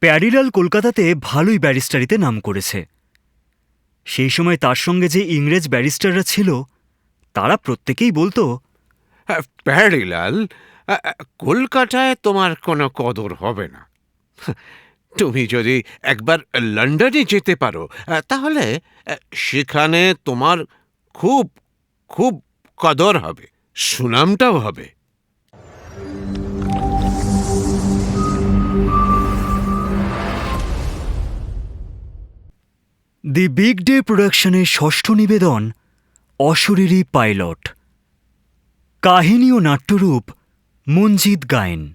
Parallel কলকাতাতে ভালোই ব্যারিস্টারিতে নাম করেছে। সেই সময় তার সঙ্গে যে ইংরেজ ব্যারিস্টাররা ছিল তারা প্রত্যেকেই বলতো আহ, প্যারিলাল কলকাতায় তোমার কোনো কদর হবে না। তুমি যদি একবার লন্ডনে যেতে পারো তাহলে সেখানে তোমার খুব খুব কদর হবে সুনামটাও হবে। দি বিগ ডে প্রোডাকশনের ষষ্ঠ নিবেদন, অশরীরী পাইলট। কাহিনী ও নাট্যরূপ মঞ্জিত গায়েন।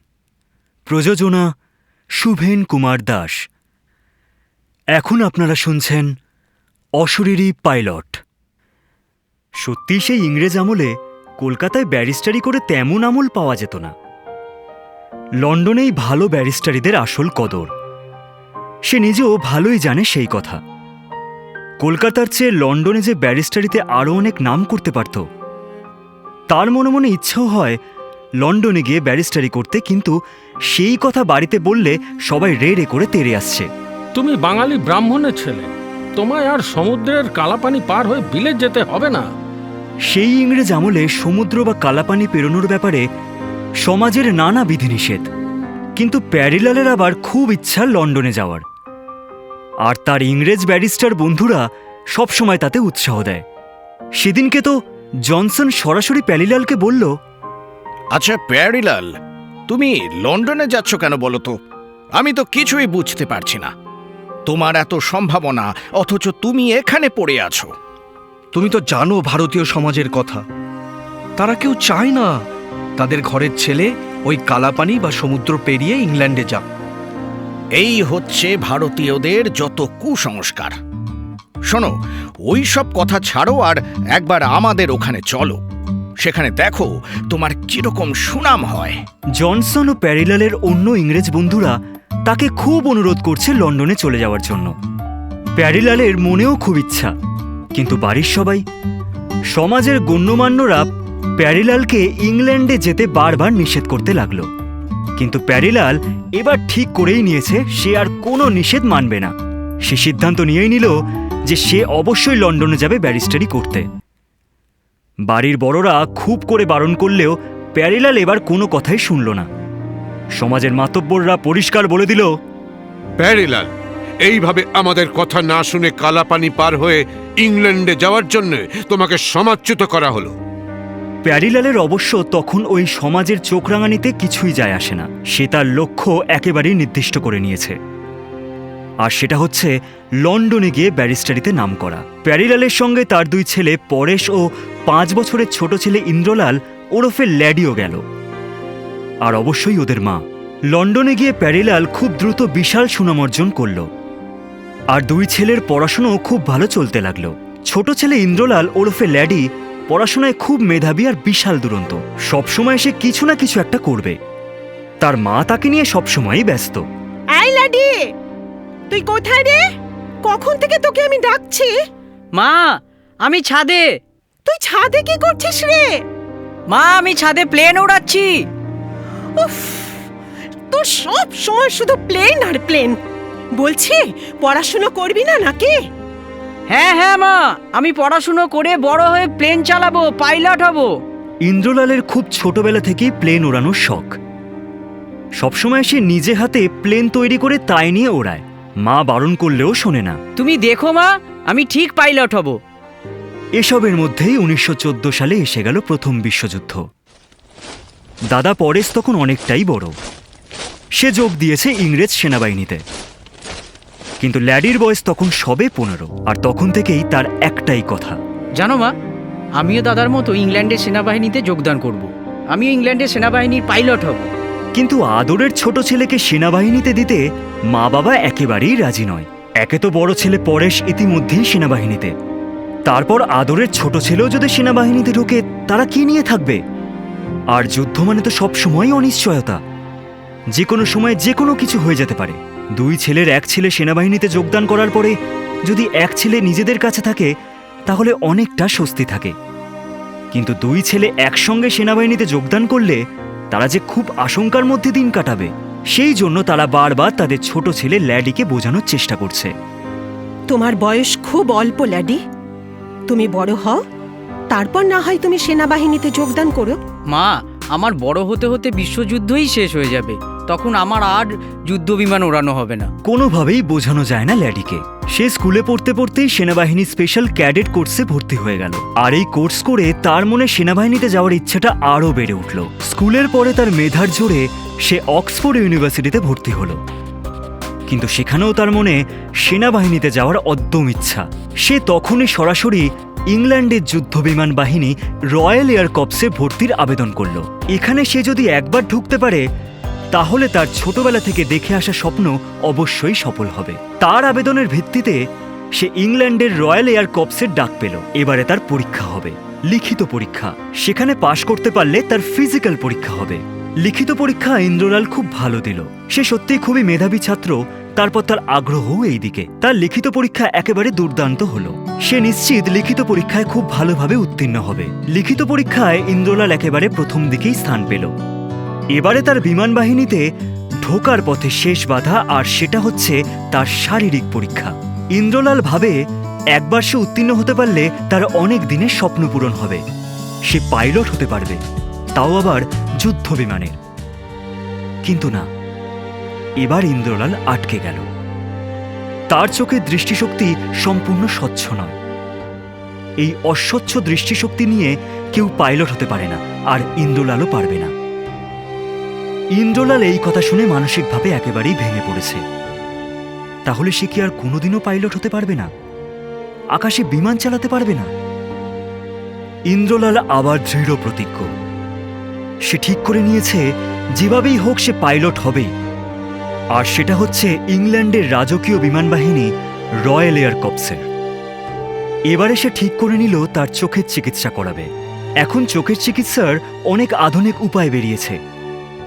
প্রযোজনা, শুভেন কুমার দাস। এখন আপনারা শুনছেন, অশরীরী পাইলট। সত্যি সেই ইংরেজ আমলে কলকাতায় ব্যারিস্টারি করে তেমন আমল পাওয়া যেত না। লন্ডনেই ভালো ব্যারিস্টারিদের আসল কদর। সে নিজেও ভালোই জানে সেই কথা। কলকাতার চেয়ে লন্ডনে যে ব্যারিস্টারিতে আরও অনেক নাম করতে পারত। তার মনে মনে ইচ্ছেও হয় লন্ডনে গিয়ে ব্যারিস্টারি করতে কিন্তু সেই কথা বাড়িতে বললে সবাই রে রে করে তেড়ে আসছে। তুমি বাঙালি ব্রাহ্মণের ছেলে তোমায় আর সমুদ্রের কালাপানি পার হয়ে বিলেত যেতে হবে না। সেই ইংরেজ আমলে সমুদ্র বা কালাপানি পেরোনোর ব্যাপারে সমাজের নানা বিধিনিষেধ কিন্তু প্যারিলালের আবার খুব ইচ্ছা লন্ডনে যাওয়ার। আর তার ইংরেজ ব্যারিস্টার বন্ধুরা সবসময় তাতে উৎসাহ দেয়। সেদিনকে তো জনসন সরাসরি প্যারিলালকে বলল আচ্ছা প্যারিলাল তুমি লন্ডনে যাচ্ছ কেন বলো তো? আমি তো কিছুই বুঝতে পারছি না। তোমার এত সম্ভাবনা অথচ তুমি এখানে পড়ে আছো। তুমি তো জানো ভারতীয় সমাজের কথা। তারা কেউ চায় না। তাদের ঘরের ছেলে ওই কালাপানি বা সমুদ্র পেরিয়ে ইংল্যান্ডে যাক। এই হচ্ছে ভারতীয়দের যত কুসংস্কার। শোনো, ওই সব কথা ছাড়ো আর একবার আমাদের ওখানে চলো। সেখানে দেখো তোমার কীরকম সুনাম হয়। জনসন ও প্যারিলালের অন্য ইংরেজ বন্ধুরা তাকে খুব অনুরোধ করছে লন্ডনে চলে যাওয়ার জন্য। প্যারিলালের মনেও খুব ইচ্ছা, কিন্তু বাড়ির সবাই, সমাজের গণ্যমান্যরা প্যারিলালকে ইংল্যান্ডে যেতে বারবার নিষেধ করতে লাগল। কিন্তু প্যারিলাল এবার ঠিক করেই নিয়েছে সে আর কোনো নিষেধ মানবে না। সে সিদ্ধান্ত নিয়েই নিল যে সে অবশ্যই লন্ডনে যাবে ব্যারিস্টারি করতে। বাড়ির বড়রা খুব করে বারণ করলেও প্যারিলাল এবার কোনো কথাই শুনল না। সমাজের মাতব্বররা পরিষ্কার বলে দিল, প্যারিলাল, এইভাবে আমাদের কথা না শুনে কালাপানি পার হয়ে ইংল্যান্ডে যাওয়ার জন্য তোমাকে সমাচ্যুত করা হলো। প্যারিলালের অবশ্য তখন ওই সমাজের চোখ রাঙানিতে কিছুই যায় আসে না। সে তার লক্ষ্য একেবারেই নির্দিষ্ট করে নিয়েছে। আর সেটা হচ্ছে লন্ডনে গিয়ে ব্যারিস্টারিতে নাম করা প্যারিলালের সঙ্গে তার দুই ছেলে পরেশ ও পাঁচ বছরের ছোট ছেলে ইন্দ্রলাল ওরফে ল্যাডিও গেল। আর অবশ্যই ওদের মা। লন্ডনে গিয়ে প্যারিলাল খুব দ্রুত বিশাল সুনাম অর্জন করল। আর দুই ছেলের পড়াশুনোও খুব ভালো চলতে লাগল। ছোট ছেলে ইন্দ্রলাল ওরফে ল্যাডি পড়াশোনায় খুব মেধাবী আর বিশাল দুরন্ত। সবসময় সে কিছু না কিছু একটা করবে। তার মা তাকে নিয়ে সবসময়ই ব্যস্ত। এই লাডি তুই কোথায় রে? কখন থেকে তোকে আমি ডাকছি? মা আমি ছাদে। তুই ছাদে কি করছিস রে? মা আমি ছাদে প্লেন উড়াচ্ছি। উফ তোর সব সময় শুধু প্লেন আর প্লেন। বলছি পড়াশুনো করবি না নাকি? হ্যাঁ হ্যাঁ মা। আমি পড়াশুনো করে বড় হয়ে প্লেন চালাবো পাইলট হব। ইন্দ্রলালের খুব ছোটবেলা থেকেই প্লেন ওড়ানোর শখ। সবসময় সে নিজে হাতে প্লেন তৈরি করে তাই নিয়ে ওড়ায়। মা বারণ করলেও শোনে না। তুমি দেখো মা আমি ঠিক পাইলট হব। এসবের মধ্যেই উনিশশো চোদ্দ সালে এসে গেল প্রথম বিশ্বযুদ্ধ। দাদা পরেশ তখন অনেকটাই বড়। সে যোগ দিয়েছে ইংরেজ সেনাবাহিনীতে। কিন্তু ল্যাডির বয়স তখন সবে পনেরো আর তখন থেকেই তার একটাই কথা। জানো মা আমিও দাদার মতো ইংল্যান্ডের সেনাবাহিনীতে যোগদান করব। আমিও ইংল্যান্ডের সেনাবাহিনীর পাইলট হব। কিন্তু আদরের ছোট ছেলেকে সেনাবাহিনীতে দিতে মা বাবা একেবারেই রাজি নয়। একে তো বড় ছেলে পরেশ ইতিমধ্যেই সেনাবাহিনীতে। তারপর আদরের ছোট ছেলেও যদি সেনাবাহিনীতে ঢোকে তারা কি নিয়ে থাকবে? আর যুদ্ধ মানে তো সবসময় অনিশ্চয়তা। যে কোনো সময় যে কোনো কিছু হয়ে যেতে পারে। দুই ছেলের এক ছেলে সেনাবাহিনীতে যোগদান করার পরে যদি এক ছেলে নিজেদের কাছে থাকে তাহলে অনেকটা স্বস্তি থাকে। কিন্তু দুই ছেলে একসঙ্গে সেনাবাহিনীতে যোগদান করলে তারা যে খুব আশঙ্কার মধ্যে দিন কাটাবে সেই জন্য তারা বারবার তাদের ছোট ছেলে ল্যাডিকে বোঝানোর চেষ্টা করছে। তোমার বয়স খুব অল্প ল্যাডি। তুমি বড় হও তারপর না হয় তুমি সেনাবাহিনীতে যোগদান করো। মা আমার বড় হতে হতে বিশ্বযুদ্ধই শেষ হয়ে যাবে। তখন আমার আর যুদ্ধ বিমান ওড়ানো হবে না। কোনোভাবেই বোঝানো যায় না ল্যাডিকে। সে স্কুলে পড়তে পড়তেই সেনাবাহিনী স্পেশাল ক্যাডেট কোর্সে ভর্তি হয়ে গেল। আর এই কোর্স করে তার মনে সেনাবাহিনীতে যাওয়ার ইচ্ছাটা আরও বেড়ে উঠল। স্কুলের পরে তার মেধার জোরে সে অক্সফোর্ড ইউনিভার্সিটিতে ভর্তি হলো। কিন্তু সেখানেও তার মনে সেনাবাহিনীতে যাওয়ার অদ্যম ইচ্ছা। সে তখনই সরাসরি ইংল্যান্ডের যুদ্ধ বিমান বাহিনী রয়্যাল এয়ার কপসে ভর্তির আবেদন করল। এখানে সে যদি একবার ঢুকতে পারে, তাহলে তার ছোটবেলা থেকে দেখে আসা স্বপ্ন অবশ্যই সফল হবে। তার আবেদনের ভিত্তিতে সে ইংল্যান্ডের রয়্যাল এয়ার কপসের ডাক পেল। এবারে তার পরীক্ষা হবে, লিখিত পরীক্ষা। সেখানে পাশ করতে পারলে তার ফিজিক্যাল পরীক্ষা হবে। লিখিত পরীক্ষা ইন্দ্রলাল খুব ভালো দিল। সে সত্যিই খুবই মেধাবী ছাত্র, তারপর তার আগ্রহও এই দিকে তার লিখিত পরীক্ষা একেবারে দুর্দান্ত হলো। সে নিশ্চিত লিখিত পরীক্ষায় খুব ভালোভাবে উত্তীর্ণ হবে। লিখিত পরীক্ষায় ইন্দ্রলাল একেবারে প্রথম দিকেই স্থান পেল। এবারে তার বিমান বাহিনীতে ঢোকার পথে শেষ বাধা, আর সেটা হচ্ছে তার শারীরিক পরীক্ষা। ইন্দ্রলাল ভাবে একবার সে উত্তীর্ণ হতে পারলে তার অনেক দিনের স্বপ্ন পূরণ হবে। সে পাইলট হতে পারবে। তাও আবার যুদ্ধ বিমানের কিন্তু না, এবার ইন্দ্রলাল আটকে গেল। তার চোখের দৃষ্টিশক্তি সম্পূর্ণ স্বচ্ছ নয়। এই অস্বচ্ছ দৃষ্টিশক্তি নিয়ে কেউ পাইলট হতে পারে না, আর ইন্দ্রলালও পারবে না। ইন্দ্রলাল এই কথা শুনে মানসিকভাবে একেবারেই ভেঙে পড়েছে। তাহলে সে কি আর কোনোদিনও পাইলট হতে পারবে না? আকাশে বিমান চালাতে পারবে না? ইন্দ্রলাল আবার দৃঢ় প্রতিজ্ঞ সে ঠিক করে নিয়েছে, যেভাবেই হোক সে পাইলট হবেই। আর সেটা হচ্ছে ইংল্যান্ডের রাজকীয় বিমান বাহিনী রয়্যাল এয়ার কপসের। এবারে সে ঠিক করে নিল, তার চোখের চিকিৎসা করাবে। এখন চোখের চিকিৎসার অনেক আধুনিক উপায় বেরিয়েছে।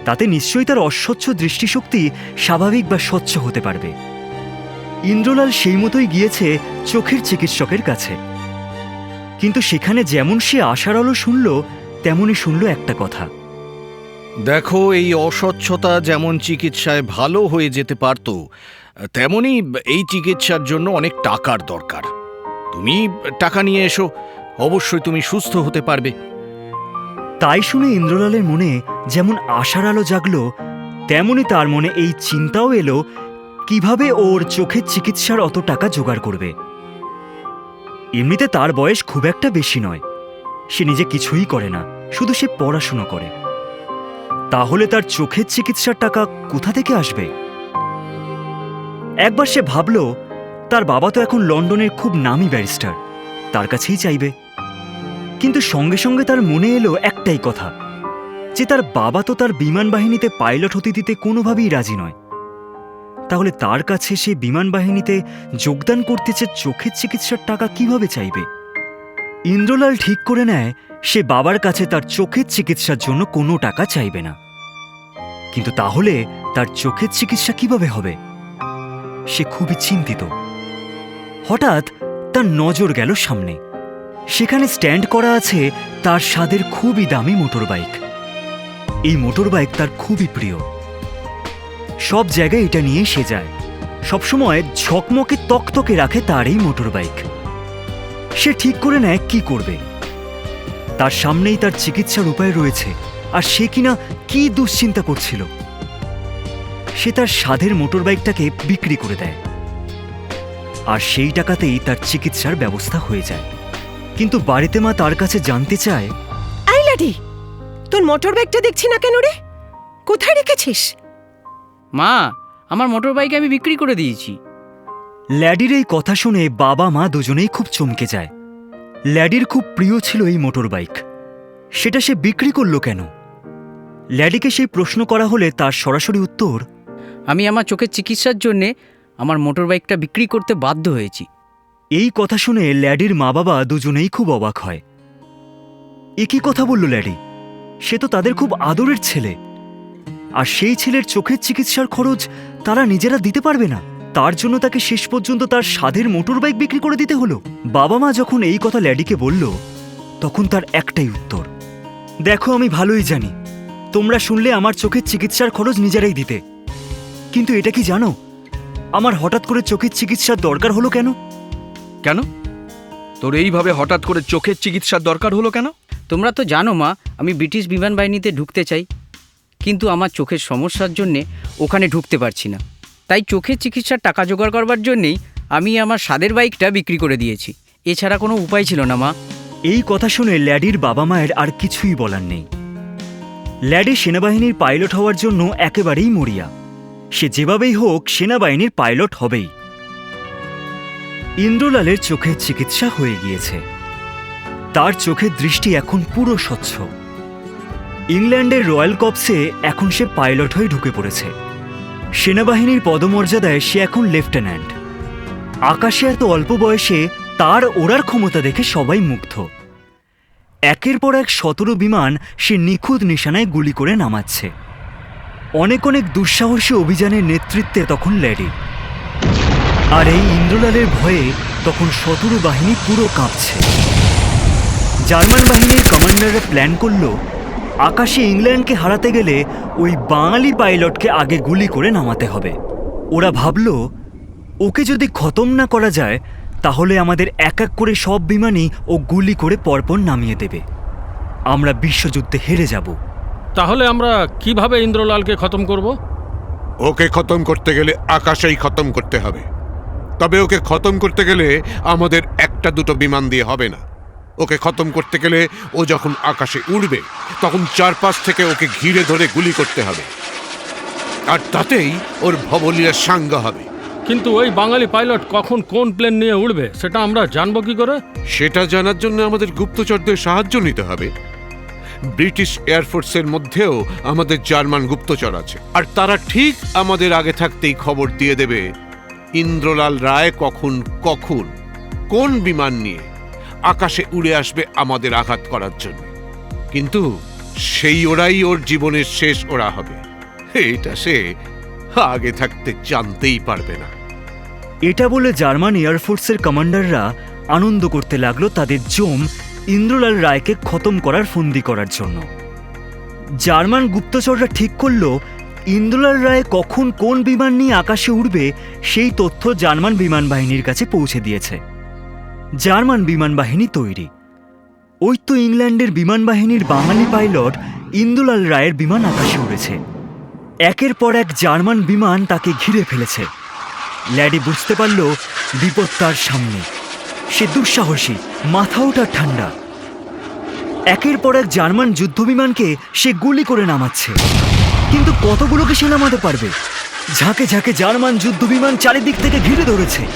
তাতে নিশ্চয়ই তার অস্বচ্ছ দৃষ্টিশক্তি স্বাভাবিক বা স্বচ্ছ হতে পারবে। ইন্দ্রলাল সেই মতোই গিয়েছে চোখের চিকিৎসকের কাছে। কিন্তু সেখানে যেমন সে আশার আলো শুনল, তেমনই শুনল একটা কথা। দেখো, এই অস্বচ্ছতা যেমন চিকিৎসায় ভালো হয়ে যেতে পারত, তেমনি এই চিকিৎসার জন্য অনেক টাকার দরকার। তুমি টাকা নিয়ে এসো, অবশ্যই তুমি সুস্থ হতে পারবে। তাই শুনে ইন্দ্রলালের মনে যেমন আশার আলো জাগলো, তেমনি তার মনে এই চিন্তাও এলো, কীভাবে ওর চোখের চিকিৎসার অত টাকা জোগাড় করবে। এমনিতে তার বয়স খুব একটা বেশি নয়। সে নিজে কিছুই করে না, শুধু সে পড়াশুনো করে। তাহলে তার চোখের চিকিৎসার টাকা কোথা থেকে আসবে? একবার সে ভাবল, তার বাবা তো এখন লন্ডনের খুব নামি ব্যারিস্টার, তার কাছেই চাইবে। কিন্তু সঙ্গে সঙ্গে তার মনে এলো একটাই কথা, যে তার বাবা তো তার বিমান বাহিনীতে পাইলট হতে দিতে কোনোভাবেই রাজি নয়। তাহলে তার কাছে সে বিমান বাহিনীতে যোগদান করতে চেয়ে চোখের চিকিৎসার টাকা কীভাবে চাইবে? ইন্দ্রলাল ঠিক করে নেয় সে বাবার কাছে তার চোখের চিকিৎসার জন্য কোনো টাকা চাইবে না। কিন্তু তাহলে তার চোখের চিকিৎসা কীভাবে হবে? সে খুবই চিন্তিত। হঠাৎ তার নজর গেল সামনে। সেখানে স্ট্যান্ড করা আছে তার স্বাদের খুবই দামি মোটর বাইক এই মোটর বাইক তার খুবই প্রিয়। সব জায়গায় এটা নিয়ে সে যায়। সবসময় ঝকমকে তকতকে রাখে তার এই মোটর বাইক সে ঠিক করে নেয় কি করবে। তার সামনেই তার চিকিৎসার উপায় রয়েছে। আর সে কিনা কি দুশ্চিন্তা করছিল? সে তার সাধের মোটর বাইকটাকে বিক্রি করে দেয়। আর সেই টাকাতেই তার চিকিৎসার ব্যবস্থা হয়ে যায়। কিন্তু বাড়িতে মা তার কাছে জানতে চায় আই লাডি তোর মোটর ব্যাগটা দেখছি না কেন রে? কোথায় রেখেছিস? মা আমার মোটর বাইক আমি বিক্রি করে দিয়েছি। ল্যাডির এই কথা শুনে বাবা মা দুজনেই খুব চমকে যায়। ল্যাডির খুব প্রিয় ছিল এই মোটর বাইক সেটা সে বিক্রি করল কেন? ল্যাডিকে সেই প্রশ্ন করা হলে তার সরাসরি উত্তর আমি আমার চোখের চিকিৎসার জন্যে আমার মোটর বাইকটা বিক্রি করতে বাধ্য হয়েছি। এই কথা শুনে ল্যাডির মা বাবা দুজনেই খুব অবাক হয়। এ কি কথা বলল ল্যাডি? সে তো তাদের খুব আদরের ছেলে। আর সেই ছেলের চোখের চিকিৎসার খরচ তারা নিজেরা দিতে পারবে না। তার জন্য তাকে শেষ পর্যন্ত তার স্বাদের মোটর বাইক বিক্রি করে দিতে হলো। বাবা মা যখন এই কথা ল্যাডিকে বলল তখন তার একটাই উত্তর দেখো আমি ভালোই জানি তোমরা শুনলে আমার চোখের চিকিৎসার খরচ নিজেরাই দিতে। কিন্তু এটা কি জানো? আমার হঠাৎ করে চোখের চিকিৎসার দরকার হলো কেন? কেন? তোর এইভাবে হঠাৎ করে চোখের চিকিৎসার দরকার হলো কেন? তোমরা তো জানো মা আমি ব্রিটিশ বিমান বাহিনীতে ঢুকতে চাই। কিন্তু আমার চোখের সমস্যার জন্যে ওখানে ঢুকতে পারছি না। তাই চোখের চিকিৎসার টাকা জোগাড় করবার জন্যেই আমি আমার স্বাদের বাইকটা বিক্রি করে দিয়েছি। এছাড়া কোনো উপায় ছিল না, মা। এই কথা শুনে ল্যাডির বাবা মায়ের আর কিছুই বলার নেই। ল্যাডি সেনাবাহিনীর পাইলট হওয়ার জন্য একেবারেই মরিয়া। সে যেভাবেই হোক সেনাবাহিনীর পাইলট হবেই। ইন্দ্রলালের চোখের চিকিৎসা হয়ে গিয়েছে। তার চোখের দৃষ্টি এখন পুরো স্বচ্ছ। ইংল্যান্ডের রয়্যাল কপসে এখন সে পাইলট হয়ে ঢুকে পড়েছে। সেনাবাহিনীর পদমর্যাদায় সে এখন লেফটেন্যান্ট। আকাশে এত অল্প বয়সে তার ওড়ার ক্ষমতা দেখে সবাই মুগ্ধ। একের পর এক সতেরো বিমান সে নিখুঁত নিশানায় গুলি করে নামাচ্ছে। অনেক অনেক দুঃসাহসী অভিযানের নেতৃত্বে তখন ল্যাডি আর এই ইন্দ্রলালের ভয়ে তখন শত্রু বাহিনী পুরো কাঁপছে। জার্মান বাহিনীর কমান্ডাররা প্ল্যান করল আকাশে ইংল্যান্ডকে হারাতে গেলে ওই বাঙালি পাইলটকে আগে গুলি করে নামাতে হবে। ওরা ভাবল ওকে যদি খতম না করা যায় তাহলে আমাদের এক এক করে সব বিমানই ও গুলি করে পরপর নামিয়ে দেবে। আমরা বিশ্বযুদ্ধে হেরে যাব। তাহলে আমরা কীভাবে ইন্দ্রলালকে খতম করব? ওকে খতম করতে গেলে আকাশেই খতম করতে হবে। তবে ওকে খতম করতে গেলে আমাদের একটা দুটো বিমান দিয়ে হবে না। ওকে খতম করতে গেলে ও যখন আকাশে উড়বে তখন চারপাশ থেকে ওকে ঘিরে ধরে গুলি করতে হবে। আর তাতেই ওর ভবলীলার সাঙ্গ হবে। কিন্তু ওই বাঙালি পাইলট কখন কোন প্লেন নিয়ে উড়বে সেটা আমরা জানব কি করে? সেটা জানার জন্য আমাদের গুপ্তচরদের সাহায্য নিতে হবে। ব্রিটিশ এয়ারফোর্সের মধ্যেও আমাদের জার্মান গুপ্তচর আছে। আর তারা ঠিক আমাদের আগে থাকতেই খবর দিয়ে দেবে ইন্দ্রলাল রায় কখন কখন কোন বিমান নিয়ে আকাশে উড়ে আসবে আমাদের আঘাত করার জন্য। কিন্তু সেই ওরাই ওর জীবনের শেষ ওরা হবে। এটা সে আগে থাকতে জানতেই পারবে না। এটা বলে জার্মান এয়ারফোর্সের কমান্ডাররা আনন্দ করতে লাগল তাদের জম ইন্দ্রলাল রায়কে খতম করার ফন্দি করার জন্য। জার্মান গুপ্তচররা ঠিক করল, ইন্দ্রলাল রায় কখন কোন বিমান নিয়ে আকাশে উড়বে সেই তথ্য জার্মান বিমান বাহিনীর কাছে পৌঁছে দিয়েছে। জার্মান বিমান বাহিনী তৈরি। ওই তো ইংল্যান্ডের বিমান বাহিনীর বাঙালি পাইলট ইন্দুলাল রায়ের বিমান আকাশে উড়েছে। একের পর এক জার্মান বিমান তাকে ঘিরে ফেলেছে। ল্যাডি বুঝতে পারল বিপদ তার সামনে। সে দুঃসাহসী, মাথা ওঠা ঠান্ডা। একের পর এক জার্মান যুদ্ধবিমানকে সে গুলি করে নামাচ্ছে। কিন্তু কতগুলোকে সে নামাতে পারবে? ঝাঁকে ঝাঁকে জার্মান যুদ্ধবিমান চারিদিক থেকে ঘিরে ধরেছে।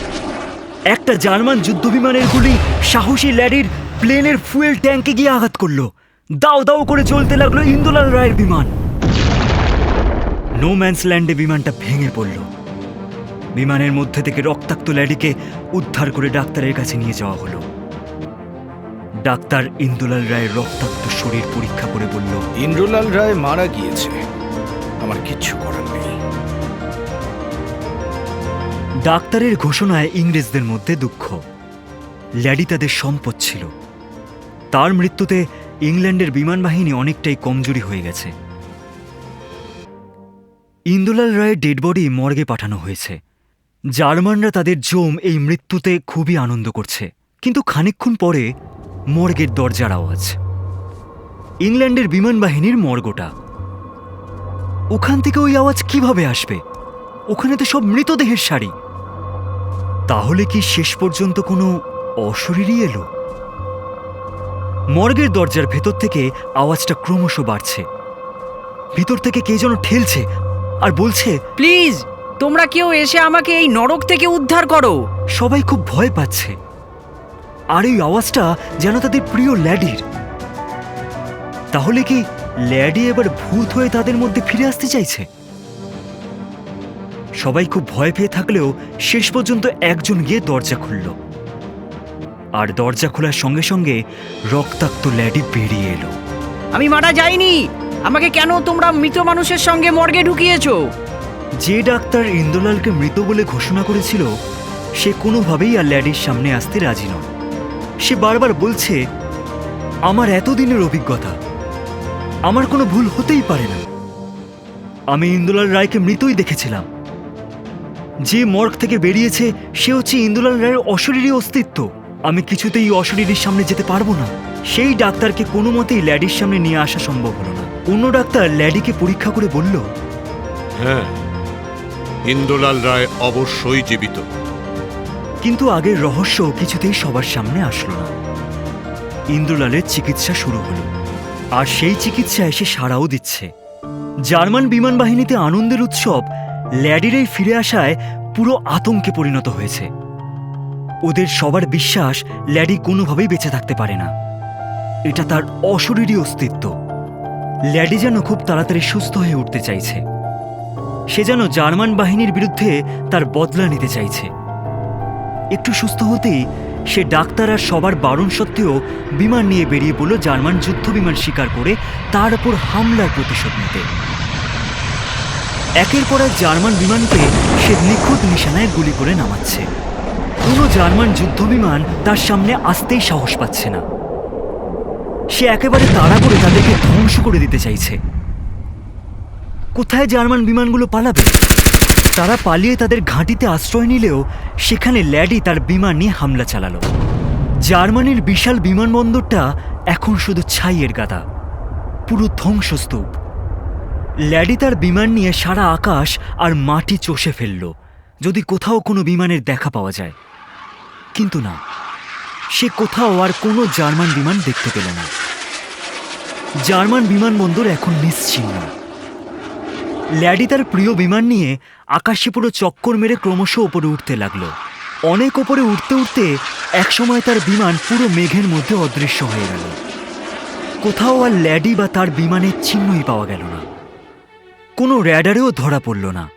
একটা জার্মান যুদ্ধবিমানের গুলি সাহসী ল্যাডির প্লেনের ফুয়েল ট্যাঙ্কে গিয়ে আঘাত করল। দাও দাও করে চলতে লাগল ইন্দুলাল রায়ের বিমান। নো ম্যান্স ল্যান্ডে বিমানটা ভেঙে পড়ল। বিমানের মধ্যে থেকে রক্তাক্ত ল্যাডিকে উদ্ধার করে ডাক্তারের কাছে নিয়ে যাওয়া হলো। ডাক্তার ইন্দুলাল রায়ের রক্তাক্ত শরীর পরীক্ষা করে বলল ইন্দ্রলাল রায় মারা গিয়েছে। আমার কিচ্ছু করার ডাক্তারের ঘোষণায় ইংরেজদের মধ্যে দুঃখ। ল্যাডি তাদের সম্পদ ছিল। তার মৃত্যুতে ইংল্যান্ডের বিমান বাহিনী অনেকটাই কমজোরি হয়ে গেছে। ইন্দুলাল রায়ের ডেড বডি মর্গে পাঠানো হয়েছে। জার্মানরা তাদের জম এই মৃত্যুতে খুবই আনন্দ করছে। কিন্তু খানিকক্ষণ পরে মর্গের দরজার আওয়াজ। ইংল্যান্ডের বিমান বাহিনীর মর্গটা। ওখান থেকে ওই আওয়াজ কীভাবে আসবে? ওখানে তো সব মৃতদেহের শাড়ি। তাহলে কি শেষ পর্যন্ত কোনো অশরীরই এলো? মর্গের দরজার ভেতর থেকে আওয়াজটা ক্রমশ বাড়ছে। ভিতর থেকে কে যেন ঠেলছে আর বলছে প্লিজ তোমরা কেউ এসে আমাকে এই নরক থেকে উদ্ধার করো। সবাই খুব ভয় পাচ্ছে। আর এই আওয়াজটা যেন তাদের প্রিয় ল্যাডির। তাহলে কি ল্যাডি এবার ভূত হয়ে তাদের মধ্যে ফিরে আসতে চাইছে? সবাই খুব ভয় পেয়ে থাকলেও শেষ পর্যন্ত একজন গিয়ে দরজা খুলল। আর দরজা খোলার সঙ্গে সঙ্গে রক্তাক্ত ল্যাডি বেরিয়ে এলো। আমি মারা যাইনি! আমাকে কেন তোমরা মৃত মানুষের সঙ্গে মর্গে ঢুকিয়েছো? যে ডাক্তার ইন্দ্রলালকে মৃত বলে ঘোষণা করেছিল সে কোনোভাবেই আর ল্যাডির সামনে আসতে রাজি নয়। সে বারবার বলছে আমার এতদিনের অভিজ্ঞতা আমার কোনো ভুল হতেই পারে না। আমি ইন্দোলাল রায়কে মৃতই দেখেছিলাম। যে মর্গ থেকে বেরিয়েছে সে হচ্ছে ইন্দুলাল রায়ের অশরীরী অস্তিত্ব। আমি কিছুতেই অশরীরীর সামনে যেতে পারব না। সেই ডাক্তারকে কোনো মতেই ল্যাডির সামনে নিয়ে আসা সম্ভব হলো না। অন্য ডাক্তার ল্যাডিকে পরীক্ষা করে বলল হ্যাঁ ইন্দুলাল রায় অবশ্যই জীবিত। কিন্তু আগের রহস্য কিছুতেই সবার সামনে আসলো না। ইন্দ্রলালের চিকিৎসা শুরু হলো আর সেই চিকিৎসায় সে সাড়াও দিচ্ছে। জার্মান বিমান বাহিনীতে আনন্দের উৎসব ল্যাডির এই ফিরে আসায় পুরো আতঙ্কে পরিণত হয়েছে। ওদের সবার বিশ্বাস ল্যাডি কোনোভাবেই বেঁচে থাকতে পারে না। এটা তার অশরীরী অস্তিত্ব। ল্যাডি যেন খুব তাড়াতাড়ি সুস্থ হয়ে উঠতে চাইছে। সে যেন জার্মান বাহিনীর বিরুদ্ধে তার বদলা নিতে চাইছে। একটু সুস্থ হতেই সে ডাক্তার আর সবার বারণ সত্ত্বেও বিমান নিয়ে বেরিয়ে পড়ল জার্মান যুদ্ধ বিমান শিকার করে তার উপর হামলার প্রতিশোধ নিতে। একের পর এক জার্মান বিমানকে সে নিখুঁত নিশানায় গুলি করে নামাচ্ছে। কোনো জার্মান যুদ্ধ বিমান তার সামনে আসতেই সাহস পাচ্ছে না। সে একেবারে তাড়া করে তাদেরকে ধ্বংস করে দিতে চাইছে। কোথায় জার্মান বিমানগুলো পালাবে? তারা পালিয়ে তাদের ঘাঁটিতে আশ্রয় নিলেও সেখানে ল্যাডি তার বিমান নিয়ে হামলা চালালো। জার্মানির বিশাল বিমানবন্দরটা এখন শুধু ছাইয়ের গাদা। পুরো ধ্বংসস্তূপ। ল্যাডি তার বিমান নিয়ে সারা আকাশ আর মাটি চষে ফেলল, যদি কোথাও কোনো বিমানের দেখা পাওয়া যায়। কিন্তু না, সে কোথাও আর কোনো জার্মান বিমান দেখতে পেল না। জার্মান বিমানবন্দর এখন নিশ্চিহ্ন। ল্যাডি তার প্রিয় বিমান নিয়ে আকাশে পুরো চক্কর মেরে ক্রমশ ওপরে উঠতে লাগল। অনেক ওপরে উঠতে উঠতে একসময় তার বিমান পুরো মেঘের মধ্যে অদৃশ্য হয়ে গেল। কোথাও আর ল্যাডি বা তার বিমানের চিহ্নই পাওয়া গেল না। কোনো র্যাডারেও ধরা পড়ল না।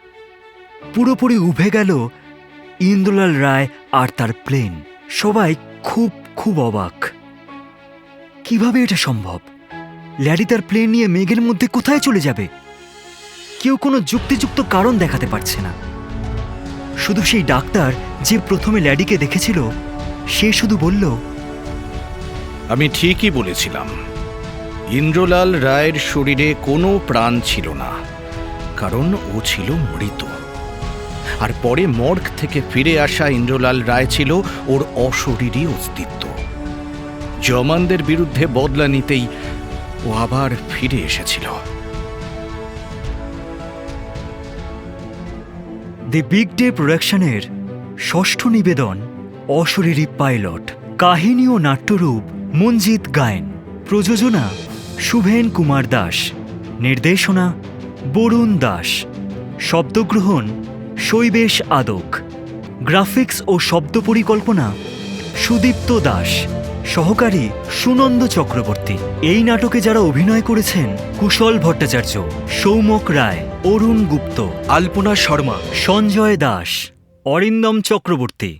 পুরোপুরি উভে গেল ইন্দ্রলাল রায় আর তার প্লেন। সবাই খুব খুব অবাক। কীভাবে এটা সম্ভব? ল্যাডি তার প্লেন নিয়ে মেঘের মধ্যে কোথায় চলে যাবে? কেউ কোনো যুক্তিযুক্ত কারণ দেখাতে পারছে না। শুধু সেই ডাক্তার যে প্রথমে ল্যাডিকে দেখেছিল, সে শুধু বলল, আমি ঠিকই বলেছিলাম। ইন্দ্রলাল রায়ের শরীরে কোনো প্রাণ ছিল না। কারণ ও ছিল মৃত। আর পরে মর্গ থেকে ফিরে আসা ইন্দ্রলাল রায় ছিল ওর অশরীরী অস্তিত্ব। জমানদের বিরুদ্ধে বদলা নিতেই ও আবার ফিরে এসেছিল। দি বিগ ডে প্রোডাকশনের ষষ্ঠ নিবেদন, অশরীরী পাইলট, কাহিনী ও নাট্যরূপ মঞ্জিত গায়েন। প্রযোজনা শুভেন কুমার দাস। নির্দেশনা বরুণ দাস। শব্দগ্রহণ শৈবেশ আদক। গ্রাফিক্স ও শব্দ পরিকল্পনা সুদীপ্ত দাস। সহকারী সুনন্দ চক্রবর্তী। এই নাটকে যারা অভিনয় করেছেন, কুশল ভট্টাচার্য, সৌমক রায়, অরুণ গুপ্ত, আলপনা শর্মা, সঞ্জয় দাস, অরিন্দম চক্রবর্তী।